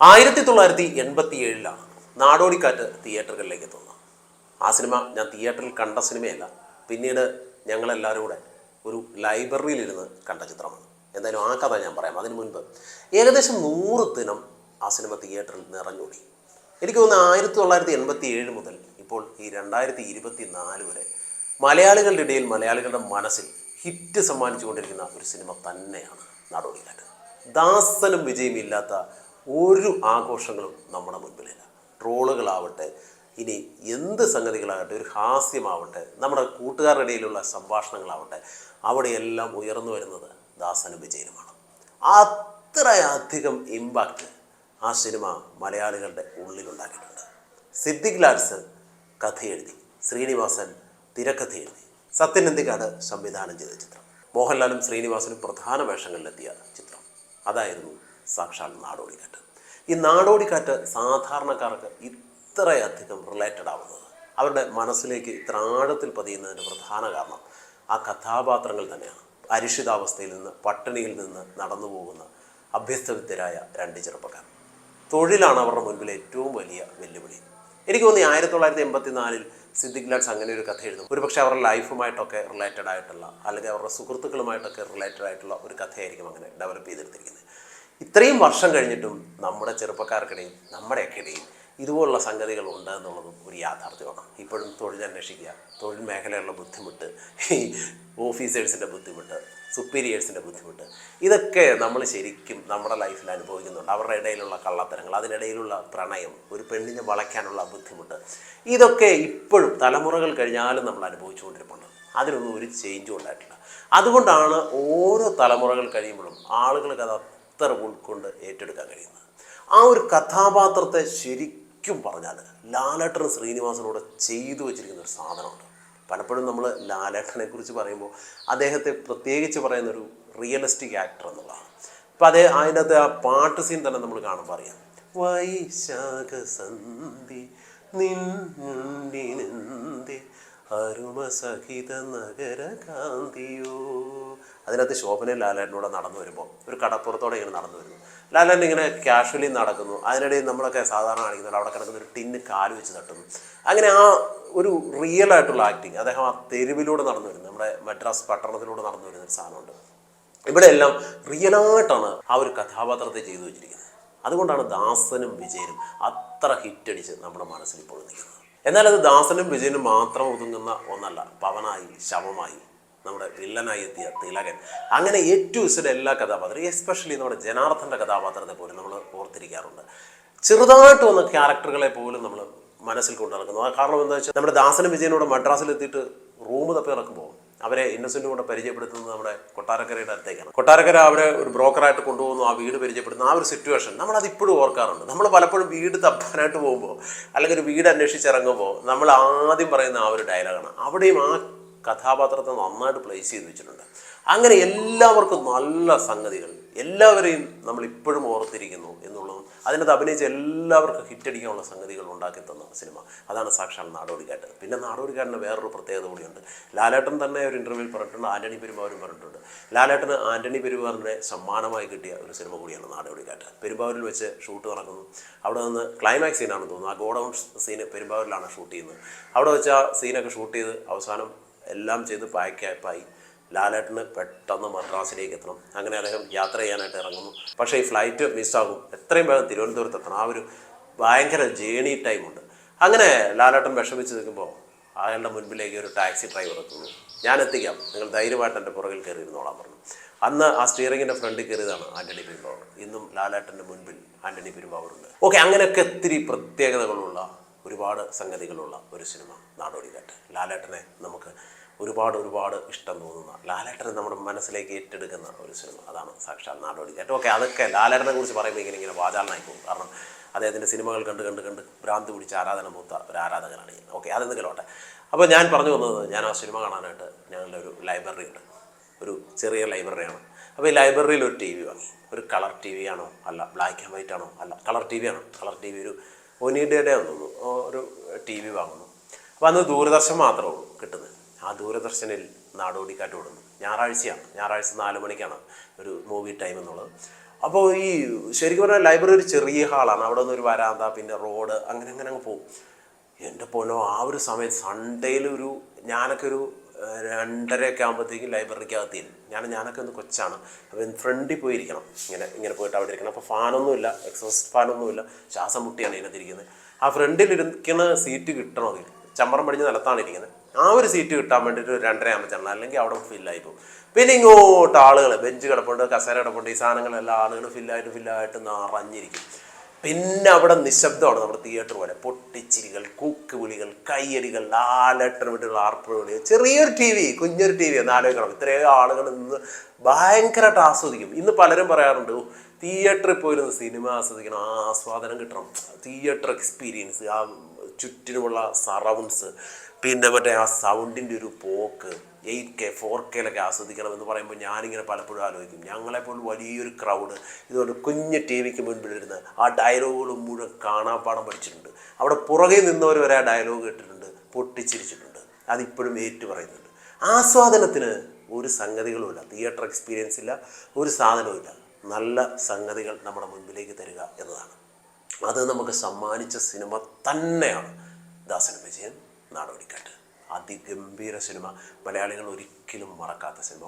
ആയിരത്തി തൊള്ളായിരത്തി എൺപത്തി ഏഴിലാണ് നാടോടിക്കാറ്റ് തിയേറ്ററുകളിലേക്ക് എത്തുന്നത്. ആ സിനിമ ഞാൻ തിയേറ്ററിൽ കണ്ട സിനിമയല്ല പിന്നീട് ഞങ്ങളെല്ലാവരും കൂടെ ഒരു ലൈബ്രറിയിലിരുന്ന് കണ്ട ചിത്രമാണ്. എന്തായാലും ആ കഥ ഞാൻ പറയാം. അതിനു മുൻപ് ഏകദേശം നൂറ് ദിനം ആ സിനിമ തിയേറ്ററിൽ നിറഞ്ഞോടി എനിക്ക് തോന്നുന്നു ആയിരത്തി തൊള്ളായിരത്തി എൺപത്തി ഏഴ് മുതൽ ഇപ്പോൾ ഈ രണ്ടായിരത്തി ഇരുപത്തി നാല് വരെ മലയാളികളുടെ ഇടയിൽ മലയാളികളുടെ മനസ്സിൽ ഹിറ്റ് സമ്മാനിച്ചുകൊണ്ടിരിക്കുന്ന ഒരു സിനിമ തന്നെയാണ് നാടോടിക്കാറ്റ്. ദാസനും വിജയം ഇല്ലാത്ത ഒരു ആഘോഷങ്ങളും നമ്മുടെ മുൻപിലില്ല. ട്രോളുകളാവട്ടെ ഇനി എന്ത് സംഗതികളാകട്ടെ ഒരു ഹാസ്യമാവട്ടെ നമ്മുടെ കൂട്ടുകാരുടെ ഇടയിലുള്ള സംഭാഷണങ്ങളാവട്ടെ അവിടെയെല്ലാം ഉയർന്നു വരുന്നത് ദാസനും വിജയനുമാണ്. അത്രയധികം ഇമ്പാക്റ്റ് ആ സിനിമ മലയാളികളുടെ ഉള്ളിലുണ്ടാക്കിയിട്ടുണ്ട്. സിദ്ദിഖ് ലാൽസൻ കഥ എഴുതി ശ്രീനിവാസൻ തിരക്കഥ എഴുതി സത്യൻ നന്ദിക്കാട് സംവിധാനം ചെയ്ത ചിത്രം മോഹൻലാലും ശ്രീനിവാസനും പ്രധാന വേഷങ്ങളിലെത്തിയ ചിത്രം. അതായിരുന്നു സാക്ഷാൽ നാടോടിക്കാറ്റ്. ഈ നാടോടിക്കാറ്റ് സാധാരണക്കാർക്ക് ഇത്രയധികം റിലേറ്റഡ് ആവുന്നത്. അവരുടെ മനസ്സിലേക്ക് ഇത്ര ആഴത്തിൽ പതിയുന്നതിന്റെ പ്രധാന കാരണം ആ കഥാപാത്രങ്ങൾ തന്നെയാണ്. അരിഷിതാവസ്ഥയിൽ നിന്ന് പട്ടിണിയിൽ നിന്ന് നടന്നു പോകുന്ന അഭ്യസ്തവിദ്യരായ രണ്ട് ചെറുപ്പക്കാർ. തൊഴിലാണ് അവരുടെ മുൻപിൽ ഏറ്റവും വലിയ വെല്ലുവിളി. എനിക്ക് തോന്നി ആയിരത്തി തൊള്ളായിരത്തി എൺപത്തി നാലിൽ സിദ്ദിഖ് ലാഡ്സ് അങ്ങനെ ഒരു കഥ എഴുതും. ഒരുപക്ഷെ അവരുടെ ലൈഫുമായിട്ടൊക്കെ റിലേറ്റഡ് ആയിട്ടുള്ള അല്ലെങ്കിൽ അവരുടെ സുഹൃത്തുക്കളുമായിട്ടൊക്കെ റിലേറ്റഡ് ആയിട്ടുള്ള ഒരു കഥയായിരിക്കും അങ്ങനെ ഡെവലപ്പ് ചെയ്തെടുത്തിരിക്കുന്നത്. ഇത്രയും വർഷം കഴിഞ്ഞിട്ടും നമ്മുടെ ചെറുപ്പക്കാർക്കിടയിൽ നമ്മുടെയൊക്കെ ഇടയിൽ ഇതുപോലുള്ള സംഗതികൾ ഉണ്ട് എന്നുള്ളതും ഒരു യാഥാർത്ഥ്യമാണ്. ഇപ്പോഴും തൊഴിൽ അന്വേഷിക്കുക തൊഴിൽ മേഖലയുള്ള ബുദ്ധിമുട്ട് ഈ ഓഫീസേഴ്സിന്റെ ബുദ്ധിമുട്ട് സുപ്പീരിയേഴ്സിന്റെ ബുദ്ധിമുട്ട് ഇതൊക്കെ നമ്മൾ ശരിക്കും നമ്മുടെ ലൈഫിൽ അനുഭവിക്കുന്നുണ്ട്. അവരുടെ ഇടയിലുള്ള കള്ളത്തരങ്ങൾ അതിനിടയിലുള്ള പ്രണയം ഒരു പെണ്ണിനെ വളയ്ക്കാനുള്ള ബുദ്ധിമുട്ട് ഇതൊക്കെ ഇപ്പോഴും തലമുറകൾ കഴിഞ്ഞാലും നമ്മൾ അനുഭവിച്ചുകൊണ്ടിരിപ്പുണ്ട്. അതിനൊന്നും ഒരു ചേഞ്ചും ഉണ്ടായിട്ടില്ല. അതുകൊണ്ടാണ് ഓരോ തലമുറകൾ കഴിയുമ്പോഴും ആളുകൾക്ക് അത് അത്ര ഉൾക്കൊണ്ട് ഏറ്റെടുക്കാൻ കഴിയുന്നത്. ആ ഒരു കഥാപാത്രത്തെ ശരിക്കും പറഞ്ഞാൽ ലാലേട്ടൻ ശ്രീനിവാസനോട് ചെയ്തു വെച്ചിരിക്കുന്ന ഒരു സാധനമുണ്ട്. പലപ്പോഴും നമ്മൾ ലാലേട്ടനെ കുറിച്ച് പറയുമ്പോൾ അദ്ദേഹത്തെ പ്രത്യേകിച്ച് പറയുന്ന ഒരു റിയലിസ്റ്റിക് ആക്ടർ എന്നുള്ളതാണ്. അപ്പം അതേ അതിനകത്ത് ആ പാട്ട് സീൻ തന്നെ നമ്മൾ കാണുമ്പോൾ അറിയാം. വൈശാഖ സന്ധി നിന്നിനെന്തി നഗരകാന്തിയോ അതിനകത്ത് ശോഭനയും ലാലേട്ടനൂടെ നടന്നു വരുമ്പോൾ ഒരു കടപ്പുറത്തോടെ ഇങ്ങനെ നടന്നു വരുന്നു. ലാലേട്ടൻ ഇങ്ങനെ കാഷ്വലി നടക്കുന്നു. അതിനിടയിൽ നമ്മളൊക്കെ സാധാരണ കാണിക്കുന്നത് അവിടെ കിടക്കുന്ന ഒരു ടിന്ന് കാൽ വെച്ച് തട്ടുന്നു. അങ്ങനെ ആ ഒരു റിയൽ ആയിട്ടുള്ള ആക്ടിങ് അദ്ദേഹം ആ തെരുവിലൂടെ നടന്നു വരുന്നത് നമ്മുടെ മദ്രാസ് പട്ടണത്തിലൂടെ നടന്നു വരുന്ന ഒരു സാധനമുണ്ട്. ഇവിടെ എല്ലാം റിയലായിട്ടാണ് ആ ഒരു കഥാപാത്രത്തെ ചെയ്തു വെച്ചിരിക്കുന്നത്. അതുകൊണ്ടാണ് ദാസനും വിജയനും അത്ര ഹിറ്റടിച്ച് നമ്മുടെ മനസ്സിൽ ഇപ്പോൾ നിൽക്കുന്നത്. എന്നാൽ അത് ദാസനും വിജയനും മാത്രം ഒതുങ്ങുന്ന ഒന്നല്ല. പവനായി ശവമായി നമ്മുടെ വില്ലനായി എത്തിയ തിലകൻ. അങ്ങനെ ഏറ്റവും ഇഷ്ടം എല്ലാ കഥാപാത്രം എസ്പെഷ്യലി നമ്മുടെ ജനാർദ്ദന്റെ കഥാപാത്രത്തെ പോലും നമ്മൾ ഓർത്തിരിക്കാറുണ്ട്. ചെറുതായിട്ട് വന്ന ക്യാരക്ടറുകളെ പോലും നമ്മൾ മനസ്സിൽ കൊണ്ടു നടക്കുന്നു. ആ കാരണം എന്താ വെച്ചാൽ നമ്മുടെ ദാസനും വിജയനോട് മദ്രാസിൽ എത്തിയിട്ട് റൂം തപ്പി ഇറക്കുമ്പോൾ അവരെ ഇന്നസെന്റ് കൂടെ പരിചയപ്പെടുത്തുന്നത് നമ്മുടെ കൊട്ടാരക്കരയുടെ അടുത്തേക്കാണ്. കൊട്ടാരക്കര അവരെ ഒരു ബ്രോക്കറായിട്ട് കൊണ്ടുപോകുന്നു ആ വീട് പരിചയപ്പെടുത്തുന്ന. ആ ഒരു സിറ്റുവേഷൻ നമ്മളത് ഇപ്പോഴും ഓർക്കാറുണ്ട്. നമ്മൾ പലപ്പോഴും വീട് തപ്പാനായിട്ട് പോകുമ്പോൾ അല്ലെങ്കിൽ ഒരു വീട് അന്വേഷിച്ചിറങ്ങുമ്പോൾ നമ്മൾ ആദ്യം പറയുന്ന ആ ഒരു ഡയലോഗാണ് അവിടെയും ആ കഥാപാത്രത്തെ നന്നായിട്ട് പ്ലേസ് ചെയ്ത് വെച്ചിട്ടുണ്ട്. അങ്ങനെ എല്ലാവർക്കും നല്ല സംഗതികൾ. എല്ലാവരെയും നമ്മൾ ഇപ്പോഴും ഓർത്തിരിക്കുന്നു എന്നുള്ളതും അതിനകത്ത് അഭിനയിച്ച എല്ലാവർക്കും ഹിറ്റടിക്കാനുള്ള സംഗതികൾ ഉണ്ടാക്കി തന്ന സിനിമ അതാണ് സാക്ഷാൽ നാടോടിക്കാട്ട് പിന്നെ നാടോടിക്കാട്ടിന് വേറൊരു പ്രത്യേകത കൂടിയുണ്ട്. ലാലേട്ടൻ തന്നെ ഒരു ഇന്റർവ്യൂവിൽ പറഞ്ഞിട്ടുണ്ട് ആന്റണി പെരുമാവരും പറഞ്ഞിട്ടുണ്ട്. ലാലേട്ടന് ആന്റണി പെരുമാറിന്റെ സമ്മാനമായി കിട്ടിയ ഒരു സിനിമ കൂടിയാണ് നാടോടിക്കാട്ട് പെരുമ്പാവൂരിൽ വെച്ച് ഷൂട്ട് നടക്കുന്നു. അവിടെ നിന്ന് ക്ലൈമാക്സ് സീനാണെന്ന് തോന്നുന്നു. ആ ഗോഡൗൺ സീന് പെരുമ്പാവൂരിലാണ് ഷൂട്ട് ചെയ്യുന്നത്. അവിടെ വെച്ച് ആ സീനൊക്കെ ഷൂട്ട് ചെയ്ത് അവസാനം എല്ലാം ചെയ്ത് പാക്കാപ്പായി ലാലേട്ടന് പെട്ടെന്ന് മദ്രാസിലേക്ക് എത്തണം. അങ്ങനെ അദ്ദേഹം യാത്ര ചെയ്യാനായിട്ട് ഇറങ്ങുന്നു. പക്ഷേ ഈ ഫ്ലൈറ്റ് മിസ്സാകും എത്രയും വേഗം തിരുവനന്തപുരത്ത് എത്തണം ആ ഒരു ഭയങ്കര ജേണി ടൈമുണ്ട് അങ്ങനെ ലാലേട്ടൻ വിഷമിച്ച് നിൽക്കുമ്പോൾ അയാളുടെ മുൻപിലേക്ക് ഒരു ടാക്സി ഡ്രൈവർ എത്തുന്നു. ഞാൻ എത്തിക്കാം. നിങ്ങൾ ധൈര്യമായിട്ട് എന്റെ പുറകിൽ കയറി ഇരുന്നോളാൻ പറഞ്ഞു. അന്ന് ആ സ്റ്റിയറിങ്ങിന്റെ ഫ്രണ്ടിൽ കയറിയതാണ് ആന്റണി പെരുമ്പാവൂർ. ഇന്നും ലാലേട്ടന്റെ മുൻപിൽ ആന്റണി പെരുമ്പാവൂർ ഉണ്ട്. ഓക്കെ അങ്ങനെയൊക്കെ ഒത്തിരി പ്രത്യേകതകളുള്ള ഒരുപാട് സംഗതികളുള്ള ഒരു സിനിമ നാടോടിക്കാറ്റ് ലാലേട്ടനെ നമുക്ക് ഒരുപാട് ഒരുപാട് ഇഷ്ടം തോന്നുന്ന ലാലേട്ടനെ നമ്മുടെ മനസ്സിലേക്ക് ഏറ്റെടുക്കുന്ന ഒരു സിനിമ. അതാണ് സാക്ഷാൽ നാടോടിക്കാറ്റ് ഓക്കെ അതൊക്കെ ലാലേട്ടനെ കുറിച്ച് പറയുമ്പോൾ ഇങ്ങനെ ഇങ്ങനെ വാചാലനായി പോകും. കാരണം അദ്ദേഹത്തിന്റെ സിനിമകൾ കണ്ട് കണ്ട് കണ്ട് ഭ്രാന്ത് പിടിച്ച് ആരാധന മൂത്ത ഒരു ആരാധകനാണ് ഞാൻ ഓക്കെ അതെന്തെങ്കിലും ആട്ടെ അപ്പോൾ ഞാൻ പറഞ്ഞു വന്നത് ഞാൻ ആ സിനിമ കാണാനായിട്ട് ഞങ്ങളുടെ ഒരു ലൈബ്രറി ഉണ്ട്. ഒരു ചെറിയ ലൈബ്രറിയാണ് അപ്പോൾ ഈ ലൈബ്രറിയിൽ ഒരു ടി വി വാങ്ങി. ഒരു കളർ ടി വി ആണോ അല്ല ബ്ലാക്ക് ആൻഡ് വൈറ്റ് ആണോ അല്ല കളർ ടി വി ആണോ? കളർ ടി വി ഒരു ഒനീഡയുടെ തോന്നുന്നു. ഒരു ടി വി വാങ്ങുന്നു. അപ്പോൾ അന്ന് ദൂരദർശൻ മാത്രമേ ഉള്ളൂ കിട്ടുന്നത്. ആ ദൂരദർശനിൽ നാടോടിക്കാറ്റ് ഓടുന്നു. ഞായറാഴ്ചയാണ്. ഞായറാഴ്ച നാല് മണിക്കാണ് ഒരു മൂവി ടൈം എന്നുള്ളത്. അപ്പോൾ ഈ ശരിക്കും പറഞ്ഞാൽ ലൈബ്രറി ഒരു ചെറിയ ഹാളാണ്. അവിടെ നിന്ന് ഒരു വരാന്ത പിന്നെ റോഡ് അങ്ങനെ അങ്ങനെ അങ്ങ് പോകും. എന്റെ പോലോ ആ ഒരു സമയത്ത് സൺഡേയിൽ ഒരു ഞാനൊക്കെ ഒരു രണ്ടരയൊക്കെ ആകുമ്പോഴത്തേക്കും ലൈബ്രറിക്കകത്ത് ചെല്ലും ഞാൻ ഞാനൊക്കെ ഒന്ന് കൊച്ചാണ്. അപ്പം ഫ്രണ്ടിൽ പോയിരിക്കണം. ഇങ്ങനെ ഇങ്ങനെ പോയിട്ട് അവിടെ ഇരിക്കണം. അപ്പോൾ ഫാനൊന്നുമില്ല. എക്സോസ്റ്റ് ഫാനൊന്നുമില്ല. ശ്വാസം മുട്ടിയാണ് ഇതിനകത്തിരിക്കുന്നത്. ആ ഫ്രണ്ടിൽ ഇരിക്കുന്ന സീറ്റ് കിട്ടണമെങ്കിൽ ചമ്മറം പടിഞ്ഞ് നിലത്താണ് ഇരിക്കുന്നത്. ആ ഒരു സീറ്റ് കിട്ടാൻ വേണ്ടിയിട്ട് ഒരു രണ്ടര ആകുമ്പോൾ അല്ലെങ്കിൽ അവിടെ ഫില്ലായി പോകും. പിന്നെ ഇങ്ങോട്ട് ആളുകൾ ബെഞ്ച് കിടപ്പുണ്ട് കസേര കിടപ്പുണ്ട്. ഈ സാധനങ്ങളെല്ലാം ആളുകൾ ഫില്ലായിട്ട് ഫില്ലായിട്ട് നിറഞ്ഞിരിക്കും. പിന്നെ അവിടെ നിശബ്ദമാണ് നമ്മുടെ തിയേറ്റർ പോലെ. പൊട്ടിച്ചിരികൾ കൂക്ക് വിളികൾ കയ്യടികൾ നാലെട്ടര വിട്ടുള്ള ആർപ്പുവിളികൾ. ചെറിയൊരു ടി വി കുഞ്ഞൊരു ടി വി എന്ന് ആലോചിക്കണം. ഇത്രയും ആളുകൾ നിന്ന് ഭയങ്കരമായിട്ട് ആസ്വദിക്കും. ഇന്ന് പലരും പറയാറുണ്ട് തിയേറ്ററിൽ പോയിരുന്ന് സിനിമ ആസ്വദിക്കണം. ആസ്വാദനം കിട്ടണം. തിയേറ്റർ എക്സ്പീരിയൻസ് ആ ചുറ്റിനുമുള്ള സറൗണ്ട്സ് പിന്നെ മറ്റേ ആ സൗണ്ടിന്റെ ഒരു പോക്ക് എയ്റ്റ് കെ ഫോർ കെയിലൊക്കെ ആസ്വദിക്കണം എന്ന് പറയുമ്പോൾ ഞാനിങ്ങനെ പലപ്പോഴും ആലോചിക്കും. ഞങ്ങളെപ്പോൾ വലിയൊരു ക്രൗഡ് ഇതുകൊണ്ട് കുഞ്ഞ് ടി വിക്ക് മുൻപിലിരുന്ന് ആ ഡയലോഗുകൾ മുഴുവൻ പാടം പഠിച്ചിട്ടുണ്ട്. അവിടെ പുറകെ നിന്നവർ വരെ ആ ഡയലോഗ് കേട്ടിട്ടുണ്ട് പൊട്ടിച്ചിരിച്ചിട്ടുണ്ട്. അതിപ്പോഴും ഏറ്റു പറയുന്നുണ്ട് ആസ്വാദനത്തിന് ഒരു സംഗതികളുമില്ല തിയേറ്റർ എക്സ്പീരിയൻസ് ഇല്ല ഒരു സാധനവും ഇല്ല. നല്ല സംഗതികൾ നമ്മുടെ മുൻപിലേക്ക് തരിക എന്നതാണ്. അത് നമുക്ക് സമ്മാനിച്ച സിനിമ തന്നെയാണ് ദാസൻ വിജയൻ നാടോടിക്കാട്ട് അതിഗംഭീര സിനിമ. മലയാളികൾ ഒരിക്കലും മറക്കാത്ത സിനിമ